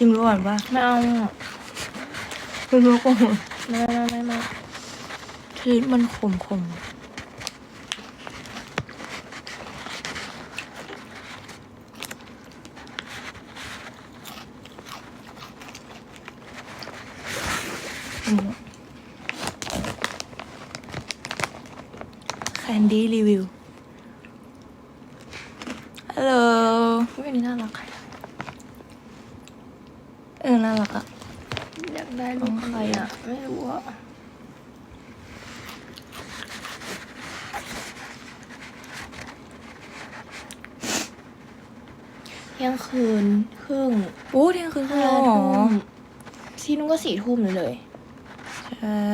ชิมดูก่อนป่ะไม่เอาอะไม่รู้ก่อนไม่ไม่ไม่ไม่ชีสมันขมขมแคนดี้รีวิว ฮัลโหลอุ๊ยอันนี้น่ารักใครอะเออ น่ารักอะอยากได้รูปใครอะไม่รู้อะเที่ยงคืนครึ่งโอ้เที่ยงคืนครึ่งห้าแล้วเหรอทุ่มที่นู้นก็สี่ทุ่มเลยเลยใช่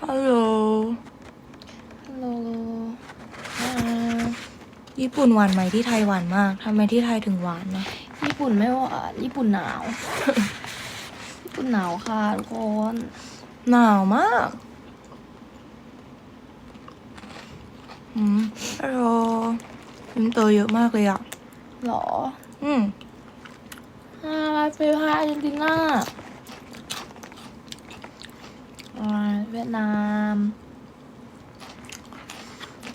ฮัลโหล ฮัลโหลอ่า ญี่ปุ่นหวานไหมที่ไทยหวานมากทำไมที่ไทยถึงหวานนะ ญี่ปุ่นไม่หวานญี่ปุ่นหนาว ญี่ปุ่นหนาวค่ะทุกคนหนาวมากอืมฮัลโหลอินเตอร์เยอะมากเลยอะ หรอ อืมอ่าลาเฟลฮาอาร์เจนตินาอ่าเวียดนาม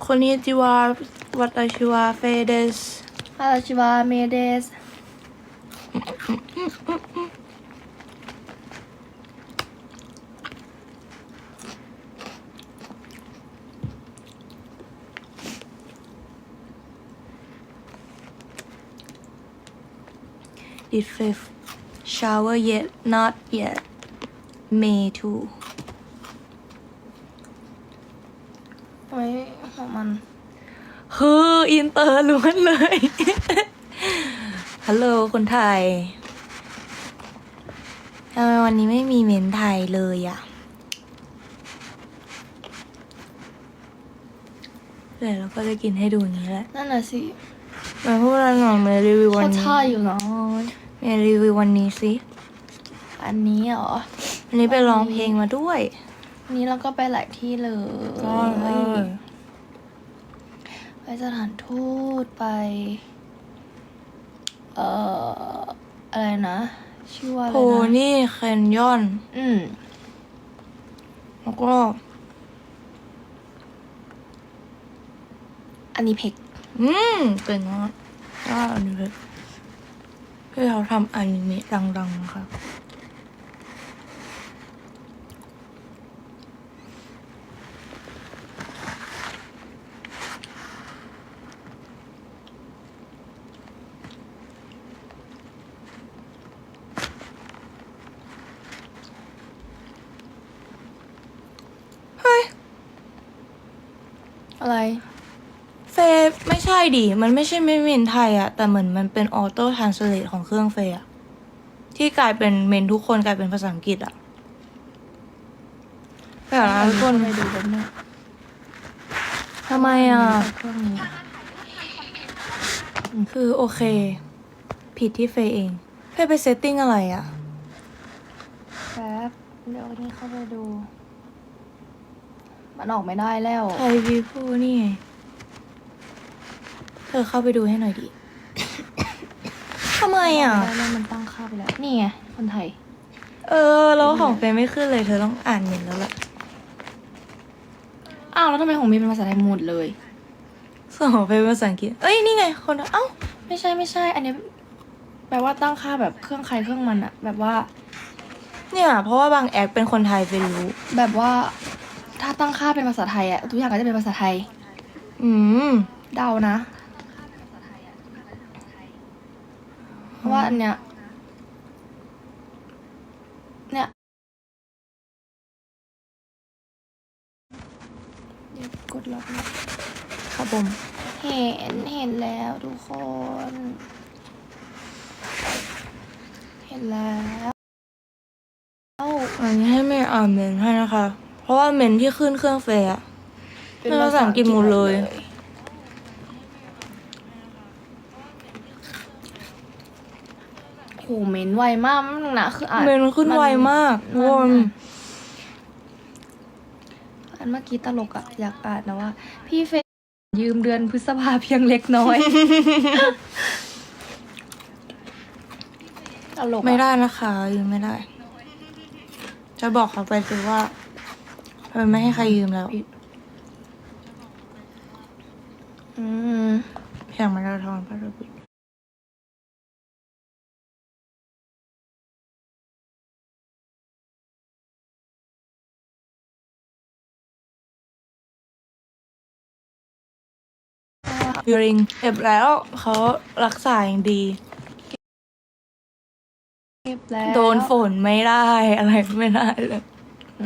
คนนี้จิวา วัตชิวาเฟเดสฮาราชิวาเมเดสดิดเฟฟ shower yet not yet May too โอ้ยของมัน คืออิน เตอร์ล้วนเลย ฮัลโหลคนไทยทำไมวันนี้ไม่มีเมนไทยเลยอะเดี๋ยวเราก็จะกินให้ดูอย่างนี้แหละนั่นน่ะสิมาพูดอะไรหน่อยมารีวิววันเขานี้ท่าอยู่เนาะมารีวิววันนี้สิอันนี้เหรอ วันนี้ไปร้องเพลงมาด้วยอันนี้เราก็ไปหลายที่เลยไป สถานทูตไป เอ่อ อะไรนะ ชื่อว่าอะไรโพนะนี่แคนยอน อืม แล้วก็ อันนี้เพกอืมเก่งมากอ่าอันนี้เลยที่เขาทำอนิเมะดังๆนะคะ เฮ้ย อะไร เฟย์ไม่ใช่ดิ มันไม่ใช่เมนเมนไทยอะแต่เหมือนมันเป็นออโต้ทรานสเลทของเครื่องเฟย์อะที่กลายเป็นเมนทุกคนกลายเป็นภาษาอังกฤษอะแต่นะทุกคนไปดูกันเนี่ยทำไมอะเครื่องนี้คือโอเค ผิดที่เฟย์เอง เฟย์ไปเซตติ้งอะไรอะแป๊บ เดี๋ยวนี้เข้าไปดู มันออกไม่ได้แล้ว ไทยวีพูนี่ไงเธอเข้าไปดูให้หน่อยดิ ทำไมอะได้แล้วมันตั้งค่าไปแล้ว นี่ไง คนไทย เออแล้วของเฟย์ไม่ขึ้นเลยเธอต้องอ่านเมนแล้วแหละอ้าว แล้วทำไมของมีเป็นภาษาไทยหมดเลย ส่วนของเฟย์เป็นภาษาอังกฤษ เอ้ยนี่ไงคนเอ้า ไม่ใช่ไม่ใช่ อันนี้ แปลว่าตั้งค่าแบบเครื่องใครเครื่องมันอะแบบว่า เนี่ย เพราะว่าบางแอคเป็นคนไทยไปรู้ แบบว่า ถ้าตั้งค่าเป็นภาษาไทยอะทุกอย่างก็จะเป็นภาษาไทย อืม เดานะเพราะว่าอันเนี้ย เนี่ยเดี๋ยวกดล็อกนะครับผมเห็น เห็นแล้วทุกคน เห็นแล้ว อันนี้ให้เมย์อ่านเมนให้นะคะเพ ราะว่าเมนที่ขึ้นเครื่องเฟย์อะเป็นภาษาอังกฤษหมดเลย โหเมนไวมากมันนะคืออ่านเมนขึ้นไวมากทุกคนอันเมื่อกี้ตลกอะอยากอ่านนะว่า พี่เฟย์ยืมเดือนพฤษภาเพียงเล็กน้อยตลกอะ ไม่ได้นะคะยืมไม่ได้ จะบอกเขาไปสิว่า ทำไมไม่ให้ใครยืมแล้ว อืมแข่งมาราธอนพระรบิดยูริงเก็บแล้วเขารักษาอย่างดี เก็บแล้ว โดนฝนไม่ได้อะไรไม่ได้เลยอืมอืม ญี่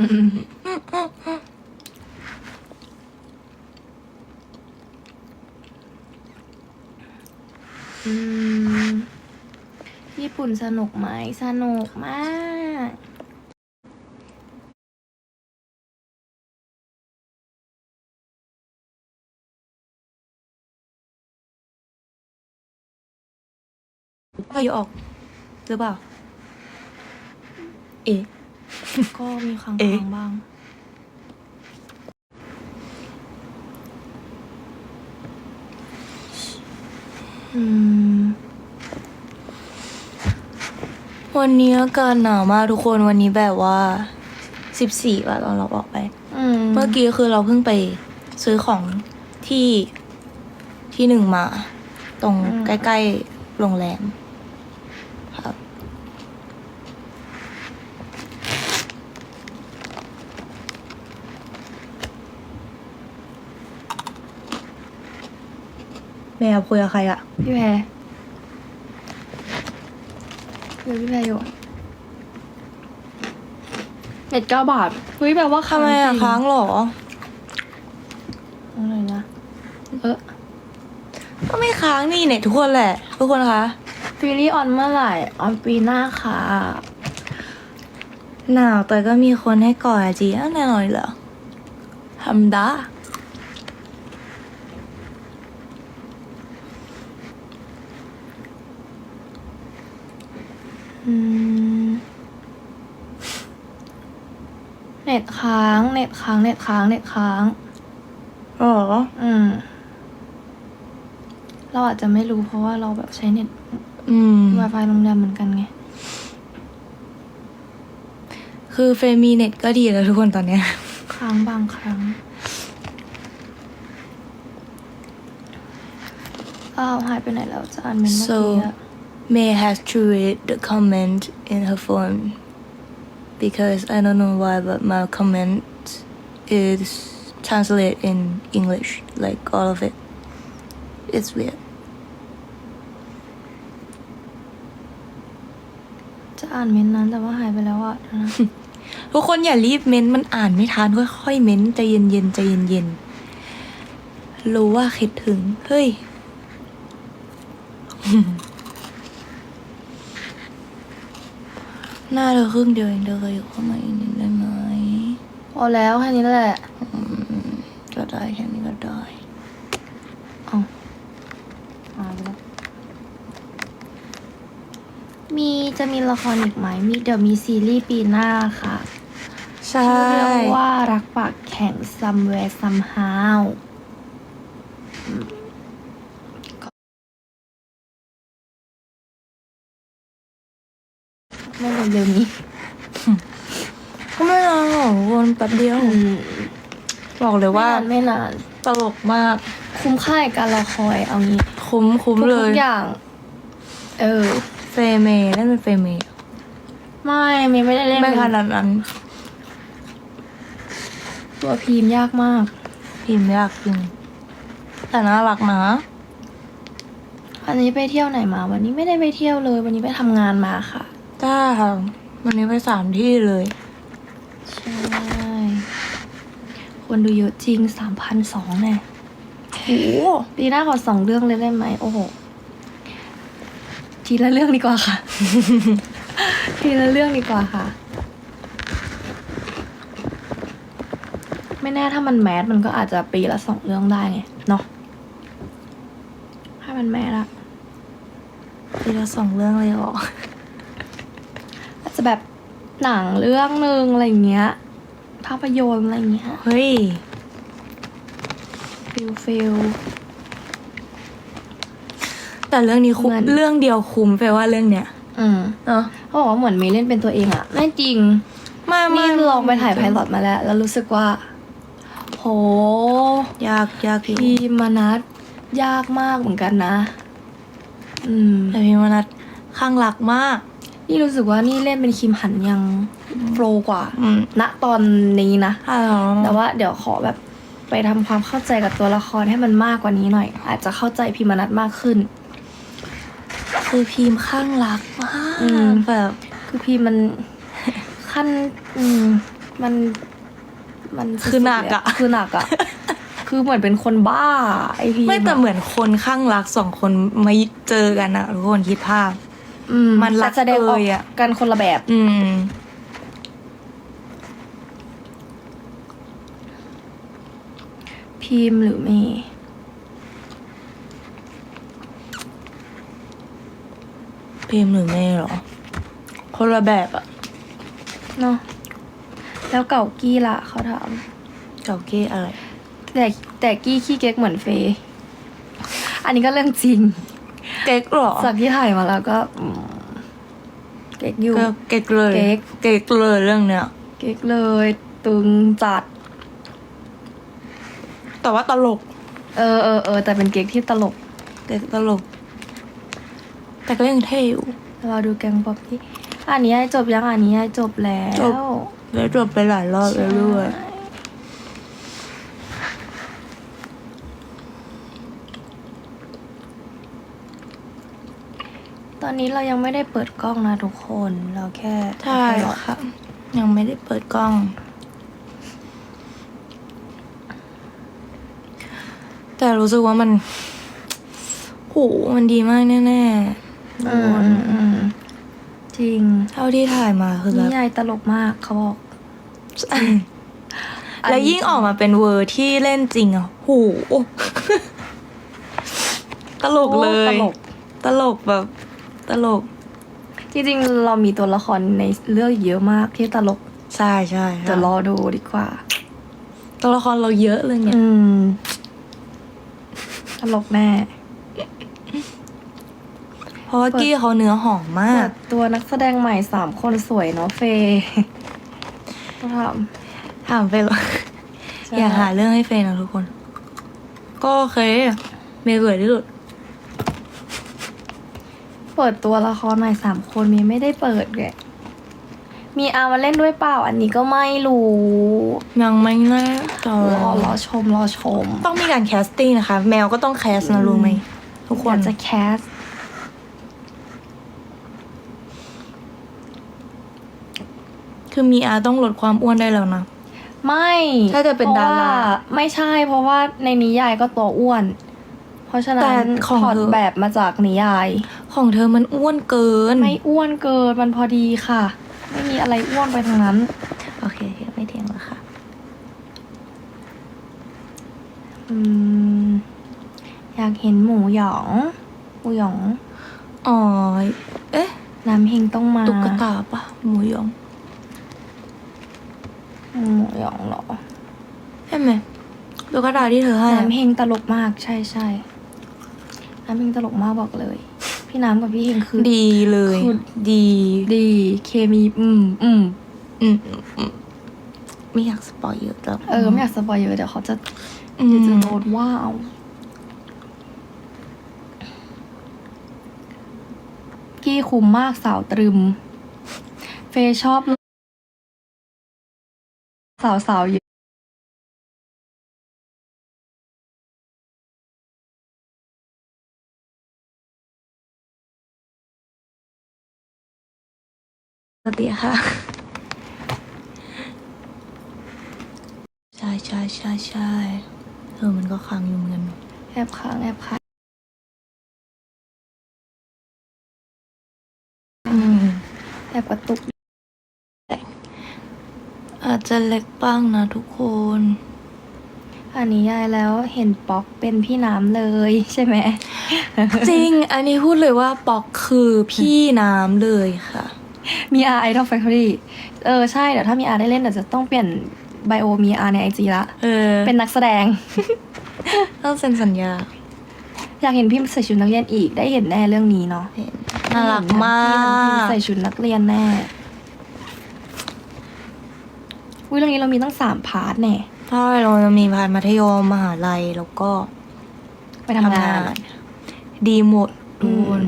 ปุ่นสนุกไหม สนุกมากพายุออกหรือเปล่า เอ๊ะ ก็มีค้างเอ๊ะๆบ้างอืมวันนี้อากาศหนาวมากทุกคนวันนี้แบบว่าสิบสี่ว่ะตอนเราออกไปอืมเมื่อกี้คือเราเพิ่งไปซื้อของที่ที่หนึ่งมา ตรงใกล้ ๆ โรงแรม แม่คุยกับใครอะพี่แพรเดี๋ยวพี่แพรอยู่เน็ตเก้าบาทเฮ้ยแบบว่าทำไมอะจริค้างเหรอ อะไรนะ เออก็ไม่ค้างนี่เนี่ยทุกคนแหละ ทุกคนคะ ซีรีส์ออนเมื่อไหร่ออนปีหน้าค่ะ หนาวแต่ก็มีคนให้กอดอะจีอ้าวแน่นอนอยู่เหรอทำได้อื เน็ตค้าง เน็ตค้าง เน็ตค้าง เน็ตค้าง อ๋อ อืม เราอาจจะไม่รู้เพราะว่าเราแบบใช้เน็ตอืม Wi-Fi โรงแรมเหมือนกันไง คือเฟรมมีเน็ตก็ดีแล้วทุกคนตอนเนี้ย ค้างบางครั้งอ้าวหายไปไหนแล้วจะอ่านเมนต์เมื่อกี้อะ May has to read the comment in her phone because I don't know why, but my comment is translated in English, like all of it. It's weird. จะอ่านเมนต์นั้นแต่ว่าหายไปแล้วอะเดี๋ยวนะทุกคนอย่ารีบเม้นต์มันอ่านไม่ทันค่อยๆเม้นต์ใจเย็นๆใจเย็นๆรู้ว่าคิดถึง เฮ้ย หน้าเธอครึ่งเดียวเองเธอเคยอยู่เข้ามาอีกนิดได้ไหมพอแล้วแค่นี้แหละก็ได้แค่นี้ก็ได้เอาหายไปแล้วมีจะมีละครอีกไหม มีเดี๋ยวมีซีรีส์ปีหน้าค่ะใช่ ชื่อเรื่องว่ารักปากแข็ง somewhere somehow อืมก็ไม่ เร็วๆนี้ก็ไม่นานหรอกทุกคนแป๊บเดียวอืมบอกเลยว่าไม่นานตลกมาก คุ้มค่ากับการรอคอยเอางี้ คุ้มคุ้มทุกเลทุยกอย่าง เออ เฟเมเล่นเป็นเฟเมไม่มีไม่ได้เล่นไม่เป็นขนาดนั้น ตัวพีมยากมาก พิมพ์ยากจริงแต่น่ารักนะวันนี้ไปเที่ยวไหนมา วันนี้ไม่ได้ไปเที่ยวเลย วันนี้ไปทำงานมาค่ะ จ้าค่ะ วันนี้ไปสามที่เลย ใช่ คนดูเยอะจริงสามพันสองแน่โอ้ปีหน้าขอสองเรื่องเลยได้ไหม โอ้โห ทีละเรื่องดีกว่าค่ะ ทีละเรื่องดีกว่าค่ะ ไม่แน่ถ้ามันแมสมันก็อาจจะปีละสองเรื่องได้ไง เนาะถ้ามันแมสอะทีละสองเรื่องเลยเหรออา จจะแบบหนังเรื่องหนึ่งอะไรอย่างเงี้ย ภาพยนตร์อะไรอย่างเงี้ย เฮ้ยปีฟิลฟิล แต่เรื่องนี้คุ้มมันเรื่องเดียวคุ้มไปว่าเรื่องเนี้ยอืมเนาะเขาบอกว่าเหมือนมีเล่นเป็นตัวเองอะไม่จริงไม่ไม่นี่ลองไปถ่ายไพลอตมาแล้ว แล้วรู้สึกว่า โห ยากยากอยู่พี่มนัสยากมากเหมือนกันนะ อืมแต่พี่มนัทข้างรักมาก นี่รู้สึกว่านี่เล่นเป็นคิมหันยังโปรกว่า อืมณตอนนี้นะใช่หรอแต่ว่าเดี๋ยวขอแบบไปทำความเข้าใจกับตัวละครให้มันมากกว่านี้หน่อย อาจจะเข้าใจพิมนัทมากขึ้น คือพิมพ์ข้างรักมากอืม แบบคือพีมัน ขั้นอืมมันมันสุดๆคือหนักอะ เลยคือหนักอะคือเหมือนเป็นคนบ้าไอพีไม่แต่เหมือนคนข้างรักสองคนมาเจอกันอะทุกคนคิดภาพ อืมมันรักแสดงออกเลยอะ กันคนละแบบ อืม พิมพ์หรือเมย์พิมพ์หรือไม่หรอ คนละแบบอะเนาะแล้วเก่ากี้ล่ะเขาถามเก่าเก้อะไร แต่แต่กี้ขี้เก๊กเหมือนเฟย์อันนี้ก็เรื่องจริง เก๊กหรอ จากที่ถ่ายมาแล้วก็อืมเก๊กอยู่ก็เก๊กเลย เก๊ก เก๊กเลยเรื่องเนี้ย เก๊กเลย ตึงจัด แต่ว่าตลก เออเออเออแต่เป็นเก๊กที่ตลก เก๊กตลก แต่ก็ยังเท่อยู่เราดูแกงป๊อปที่อันนี้จบยังอันนี้จบแล้ว จบแล้วจบไปหลายรอบแล้วด้วย ตอนนี้เรายังไม่ได้เปิดกล้องนะทุกคน เราแค่ใช่หรอค่ะ ยังไม่ได้เปิดกล้อง แต่รู้สึกว่ามันโหมันดีมากแน่ๆอืมอืมอืมจริง เท่าที่ถ่ายมาคือแบนิบยายตลกมากเขาบอก แล้วยิ่งออกมาเป็นเวอร์ที่เล่นจริงอะโหตลกเลย ตลกตลกแบบ ตลก จริงๆ เรามีตัวละครในเรื่องเยอะมากที่ตลกใช่ใช่ค่ะจะรอดูดีกว่า ตัวละครเราเยอะเลยเนี่ยอืมตลกแน่เพราะว่ากี้เขาเนื้อหอมมากเปิดตัวนักแสดงใหม่สามคนสวยเนาะเฟย์ก็ถามถามไปเลยใช่อย่าหาเรื่องให้เฟนนะทุกคน ก็โอเคเมย์สวยที่สุด เปิดตัวละครใหม่สามคนมีไม่ได้เปิดแกมีอามาเล่นด้วยเปล่า อันนี้ก็ไม่รู้ยังไม่แน่ใจรอรอชมรอชม ต้องมีการแคสติ้งนะคะ แมวก็ต้องแคสนะรู้ไหมทุกคอนยากจะแคสคือมีอาต้องลดความอ้วนได้แล้วนะ ไม่ ถ้าจะเป็นดาราพะว่ไม่ใช่เพราะว่าในนิยายก็ตัวอ้วนเพ ราะฉะนั้แต่นของถอดเธอ แบบมาจากนิยาย ของเธอมันอ้วนเกิน ไม่อ้วนเกินมันพอดีค่ะ ไม่มีอะไรอ้วนไปทางนั้น โอเคโอเคไม่เถียงแล้วค่ะ อืม อยากเห็นหมูหยองหมูหยองอ๋อ เอ๊ะ น้ำเฮงต้องมาตุ๊กตาปะหมูยอง หมูหยองเหรอ ใช่ไหมตุ๊กตาที่เธอให้น้ำเฮงตลกมากใช่ใช่ น้ำเฮงตลกมากบอกเลย พี่น้ำกับพี่เฮงคือ ดีเลย คือ ดีดีเคมี อืมอืมอืมอืมไม่อยากสปอยเยอะแล้วเออไม่อยากสปอยเยอะเดี๋ยวเขาจะอืเดี๋ยวจะมโดนว้าวกี้คุ้มมากสาวตรึม เฟย์ชอบ สาวสาวๆเยอะ ปกติค่ะ ใช่ใช่ใช่ใช่เออมันก็ค้างอยู่เหมือนกันแอบค้างแอบค้างอืมแอบกระตุก อาจจะเล็กบ้างนะทุกคน อันนี้ยายแล้วเห็นป๊อกเป็นพี่น้ำเลยใช่ไหม จริง อันนี้พูดเลยว่าปอกคือพี่น้ำเลยค่ะ มีอาไอดอลแฟคทอรี่เออใช่เดี๋ยวถ้ามีอาได้เล่นเดี๋ยวจะต้องเปลี่ยนไบโอมีอาในไอจีละเออเป็นนักแสดงต้องเซ็นสัญญา อยากเห็นพิมพ์ใส่ชุดนักเรียนอีกได้เห็นแน่เรื่องนี้เนาะเห็นน่ารักมาพิมพ์กใส่ชุดนักเรียนแน่อุ้ยเรื่องนี้เรามีตั้งสามพาร์ทแน่ใช่เราจะมีผ่านมัธยมมหาลัยแล้วก็ ไปทำงาน ดีหมดทุกคน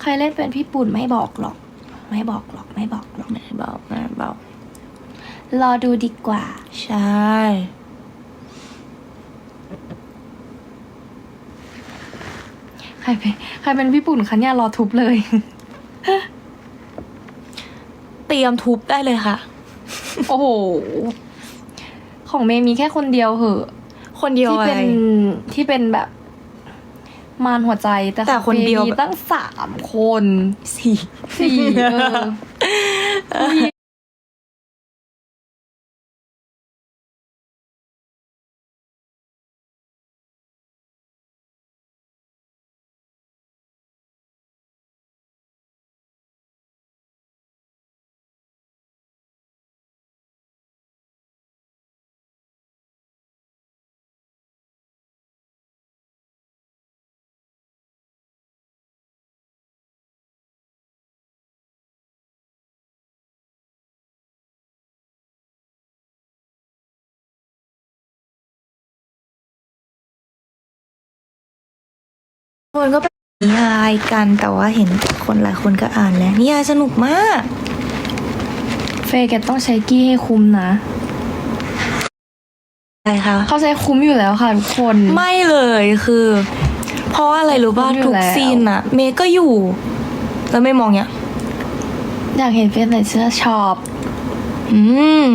ใครเล่นเป็นพี่ปุ่นไม่บอกหรอก ไม่บอกหรอกไม่บอกหรอกไหนเบาไหนเบารอดูดีกว่า ใช่ ใครเป็นใครเป็นพี่ปุ่นคะเนี่ยรอทุบเลย เตรียมทุบได้เลยค่ะ โอ้โห ของเมย์มีแค่คนเดียวเหอะ คนเดียวที่อะไร เป็นที่เป็นแบบ มารหัวใจแต่แต่คนเดียวของมย์มีแบบตั้งสามคนสี่สี่เออ ผู้หญิ คนก็เป็นนิยายกันแต่ว่าเห็นคนหลายคนก็อ่านแล้วนิยายสนุกมาก เฟย์แกต้องใช้กี้ให้คุ้มนะอะไรคะเขาใช้คุ้มอยู่แล้วค่ะทุกคน ไม่เลยคือ เพราะว่าอะไรรู้ป่ะรู้อยู่ทุกแล้วซีนอะเมย์ก็อยู่ แล้วไม่มองเนี้ยอยากเห็นเฟย์ใส่เสื้อช็อปอืม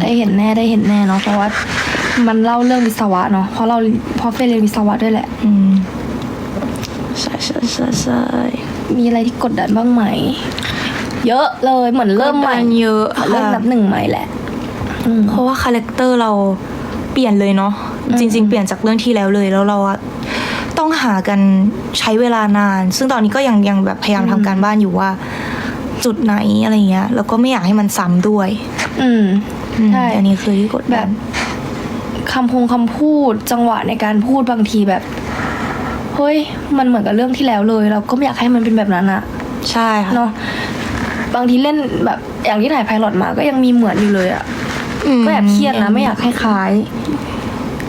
ได้เห็นแน่ได้เห็นแน่เนาะเพราะว่ามันเล่าเรื่องวิศวะเนาะเพราะเราเพราะเฟย์เรียนวิศวะด้วยแหละ อืม ใช่ใช่ใช่ใช่มีอะไรที่กดดันบ้างไหม เยอะเลยเหมือนเริ่มใหม่กดดันเยอะเริ่มค่ะนับหนึ่งใหม่แหละอืมเพราะว่าคาแรคเตอร์เราเปลี่ยนเลยเนาะอืมจริง ๆ เปลี่ยนจากเรื่องที่แล้วเลยแล้วเราอะต้องหากันใช้เวลานาน ซึ่งตอนนี้ก็ยังยังแบบพยายามทำการบ้านอยู่ว่า จุดไหนอะไรเงี้ยแล้วก็ไม่อยากให้มันซ้ำด้วยอืมอืมใช่อันนี้คือที่กดแบดันบคำพงคำพูดจังหวะในการพูดบางทีแบบ เฮ้ยมันเหมือนกับเรื่องที่แล้วเลย เราก็ไม่อยากให้มันเป็นแบบนั้นอะใช่ค่ะเนาะบางทีเล่นแบบอย่างที่ถ่ายไพลอตมาก็ยังมีเหมือนอยู่เลยอะมก็แอบเครียดนะไม่อยากให้คล้าย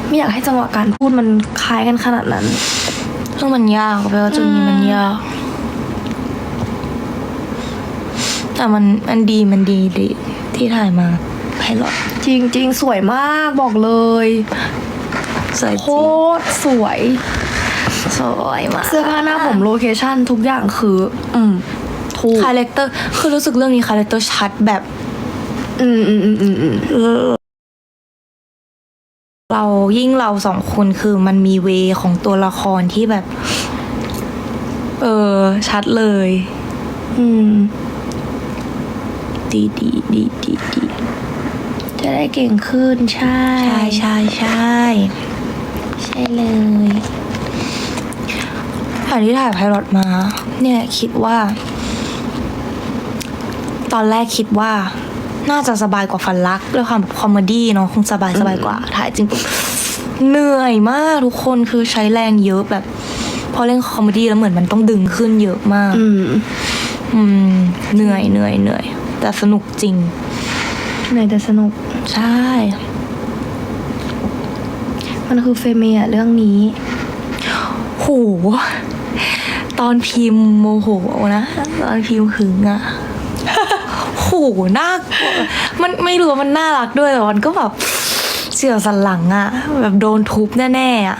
ไม่อยากให้จังหวะการพูดมันคล้ายกันขนาดนั้นซึ่งมันยากแปลว่าจุดนี้มันยากแต่มันมันดีมันดีดีที่ถ่ายมาไพลอตจริงๆสวยมากบอกเลยสวยโคจริงตรสวย สวยมากเสื้อผ้าหน้าผมโลเคชั่นทุกอย่างคือ อืมถูกคาแรคเตอร์ คือรู้สึกเรื่องนี้คาแรคเตอร์ชัดแบบ อืมอืมอืมอืมอืมเรายิ่งเราสองคนคือมันมีเวของตัวละครที่แบบ เออ ชัดเลย อืม ดีดีดีดีดีจะได้เก่งขึ้นใช่ ใช่ใช่ใช่ ใช่เลย ผ่านที่ถ่ายไพลอตมา เนี่ยคิดว่า ตอนแรกคิดว่า น่าจะสบายกว่าฟันรักด้วยความแบบคอมเมดี้เนาะคงสบายสบายกว่า ถ่ายจริงปุ๊บเหนื่อยมากทุกคนคือใช้แรงเยอะแบบ พอเล่นคอมเมดี้แล้วเหมือนมันต้องดึงขึ้นเยอะมาก อืมอืมเหนื่อยเหนื่อยเหนื่อยแต่สนุกจริงเหนื่อยแต่สนุกใช่ มันคือเฟเมียเรื่องนี้ โห ตอนพิมพ์โมโหนะ ตอนพิมพ์หึงอะโหน่ากลัวมันไม่รู้ว่ามันน่ารักด้วยแต่มันก็แบบเสียวสันหลังอะแบบโดนทุบแน่ๆอะ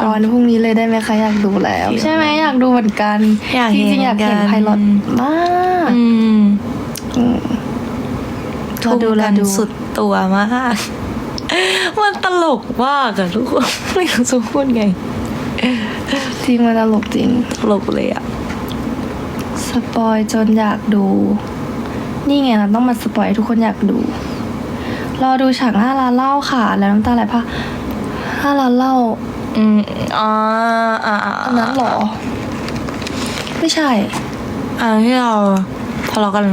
ตอนพรุ่งนี้เลยได้ไหมคะอยากดูแล้วเดี๋ยวใช่ไหมอยากดูเหมือนกันอยากจเห็นริงๆอยากเห็นเหมือนกันไพลอตมากอืมอืมรอทุ่มดูรอกันดูสุดตัวมาก มันตลกมากอะทุกคนไม่รู้จะพูดไง จริงมันตลกจริงตลกเลยอะสปอยจนอยากดู นี่ไงเราต้องมาสปอยให้ทุกคนอยากดู รอดูฉากห้าล้านเล่าค่ะ แล้วน้ำตาไหลพะห้าล้านเล่าอืมอ่าอ่าอ่าอันนั้นเหรอ ไม่ใช่อันที่เราทะเลาะกัน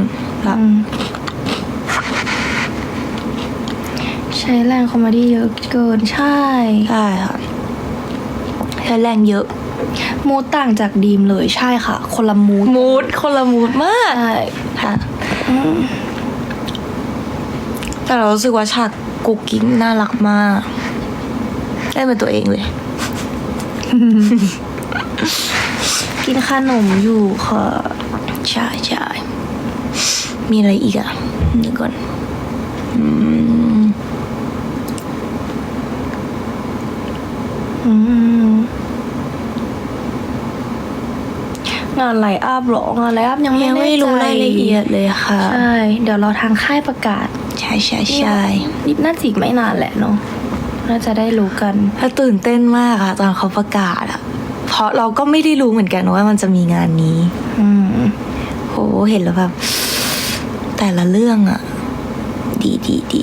ละอืมใช่ช้แรงคอมเมดี้เยอะเกินใช่ ใช่ค่ะใช้แรงเยอะ มูดต่างจากดีมเลยใช่ค่ะ คนละมูดมูดคนละมูดมาก ใช่ค่ะอืมแต่เรารู้สึกว่าฉากกุ๊กกิ๊กน่ารักมาก ได้เป็นตัวเองเลย กินขนมอยู่ค่ะใช่ใช่มีอะไรอีกอะเดี๋ยวก่อน อืม งานไลน์อัพเหรองานไลน์อัพยังไม่ยังไม่รู้แน่ใจรายละเอียดเลยค่ะ ใช่ เดี๋ยวเราทางค่ายประกาศ ใช่ใช่ใช่นิดน่าจิกไม่นานแหละเนาะน่าจะได้รู้กันถ้าตื่นเต้นมากอะตอนเขาประกาศอะเพราะเราก็ไม่ได้รู้เหมือนกันว่ามันจะมีงานนี้ อืมโหเห็นแล้วแบบแต่ละเรื่องอะดีดีดี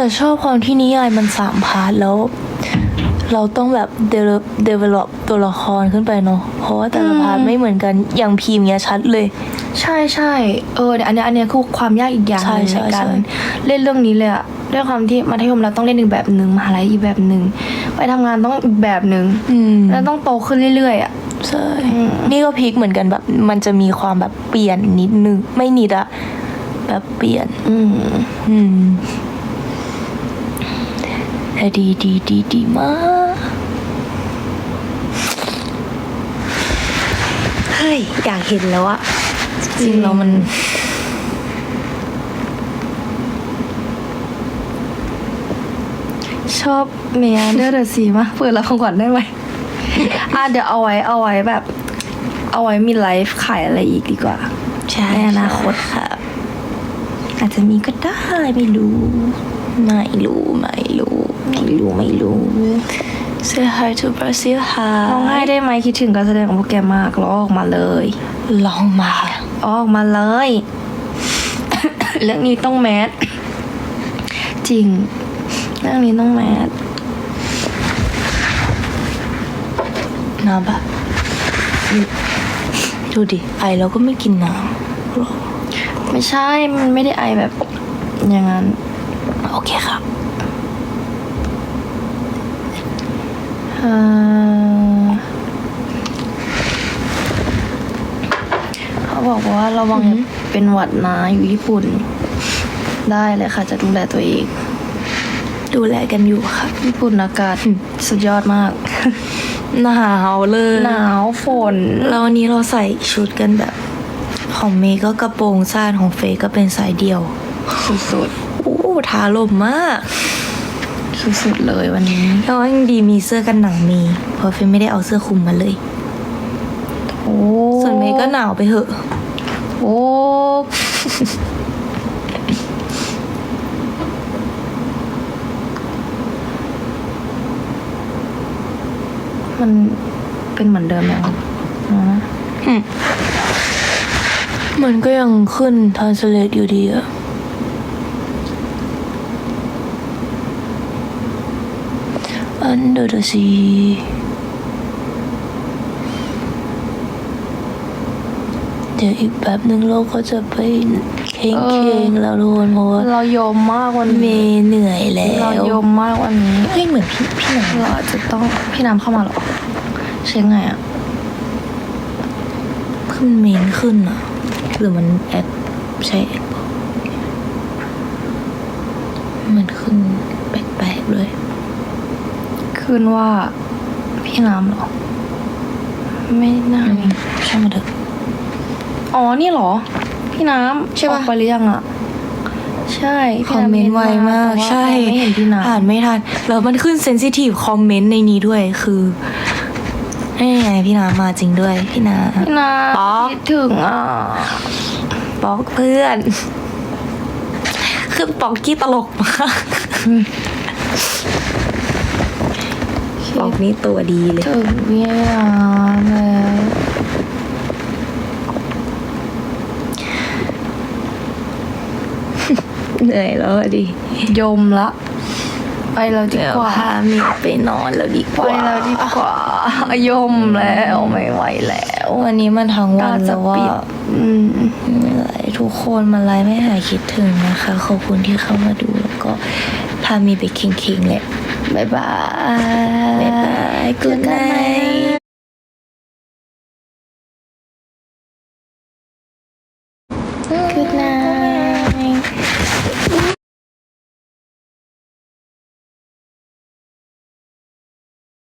แต่ชอบความที่นิยายมันสามพาร์ทแล้ว เราต้องแบบ develop develop ตัวละครขึ้นไปเนาะเพราะว่าแต่ละพาร์ทไม่เหมือนกันอย่างพีมเนี้ยชัดเลย ใช่ใช่เออเนี่ยอันเนี้ยอันเนี้ยคือความยากอีกอย่างหนึ่งใช่ในใช่การใช่ เล่นเรื่องนี้เลยอะด้วยความที่มัธยมเราต้องเล่นอีกแบบหนึ่งมหาลัยอีกแบบหนึ่งไปทำงานต้องอีกแบบหนึ่งอืมแล้วต้องโตขึ้นเรื่อยๆอะ ใช่อืม นี่ก็พลิกเหมือนกันแบบ มันจะมีความแบบเปลี่ยนนิดนึงไม่นิดอะแบบเปลี่ยน อืม อืม แต่ดีดีดีดีมากเฮ้ยอยากเห็นแล้วอะจริงๆแล้วมันชอบเมียเดอร์เดอะซีมากเปิดรับของขวัญได้ไหมอะเดี๋ยวเอาไว้เอาไว้แบบ เอาไว้มีไลฟ์ขายอะไรอีกดีกว่า ใช่ในอนาคตค่ะ อาจจะมีก็ได้ไม่รู้ ไม่รู้ไม่รู้ไม่รู้ไม่รู้ Say hi to Brazil ค่ะร้องไห้ได้ไหมคิดถึงการแสดงของพวกแกมากร้องออกมาเลยลองมาออกมาเลย เรื่องนี้ต้องแมสจริง เรื่องนี้ต้องแมสน้ำปะดูดิไอแล้วก็ไม่กินน้ำหรอไม่ใช่มันไม่ได้ไอแบบอย่างนั้น โอเคครับเอ่อเขาบอกว่าระวังอย่าเป็นหวัดนะอยู่ญี่ปุ่น ได้เลยค่ะ จะดูแลตัวเอง ดูแลกันอยู่ค่ะ ญี่ปุ่นอากาศสุดยอดมาก หนาวเลย หนาวฝน แล้ววันนี้เราใส่ชุดกันแบบ ของเมย์ก็กระโปรงสั้นของเฟย์ก็เป็นสายเดี่ยว สุดโอ้ ทาลมมากๆสุดๆเลยวันนี้แล้วยังดีมีเสื้อกันหนังมี เพราะเฟย์ไม่ได้เอาเสื้อคลุมมาเลยโอ้ส่วนเมย์ก็หนาวไปเหอะ โอ้มันเป็นเหมือนเดิมยังอ๋อมันก็ยังขึ้นท r นสเล e อยู่ดีอะ Under the sea เดี๋ยวอีกแบบหนึ่งเราก็จะไปเค้งเค้งๆแล้วทุกคนเพราะว่าเรายมมากวันเมนี้ย์เหนื่อยแล้วเรายมมากวันนี้เฮ้ยเหมือนพี่พี่หนังเราอาจจะต้องพี่น้ำเข้ามาเหรอเช็คไงอะขึ้นเมนขึ้นอะหรือมันแอปใช่แอปเปล่ามันขึ้นแปลกๆเลย คืนว่า พี่น้ำเหรอ ไม่น่ามีช่างมันเถอะอ๋อ นี่เหรอ พี่น้ำใช่ปะออกไปหรือยังอะใช่คพี่อมน้ำเมนต์ไวมากแต่ว่ใช่ไม่เห็นพี่น้ำอ่านไม่ทันแล้วมันขึ้นเซนซิทีฟคอมเมนต์ในนี้ด้วยคือนี่ไงพี่นามาจริงด้วย พี่นาพี่น้ป๊อกำคิดถึงอะป๊อกเพื่อน คือป๊อกกี้ตลกมาก นี่ตัวดีเลย ถึงเวียดนามแล้วเหนื่อยแล้วดิยมละ ไปเราดีกว่าพามีไปนอนแล้วดีกว่าไปเราดีกว่า ยมแล้วไม่ไหวแล้ว วันนี้มันทั้งวันแล้วว่าอืมเหนื่อยทุกคนมาไลน์ไม่หายคิดถึงนะคะ ขอบคุณที่เข้ามาดูแล้วก็พามีไปคิงๆแหละ บ๊ายบายบ๊ายบาย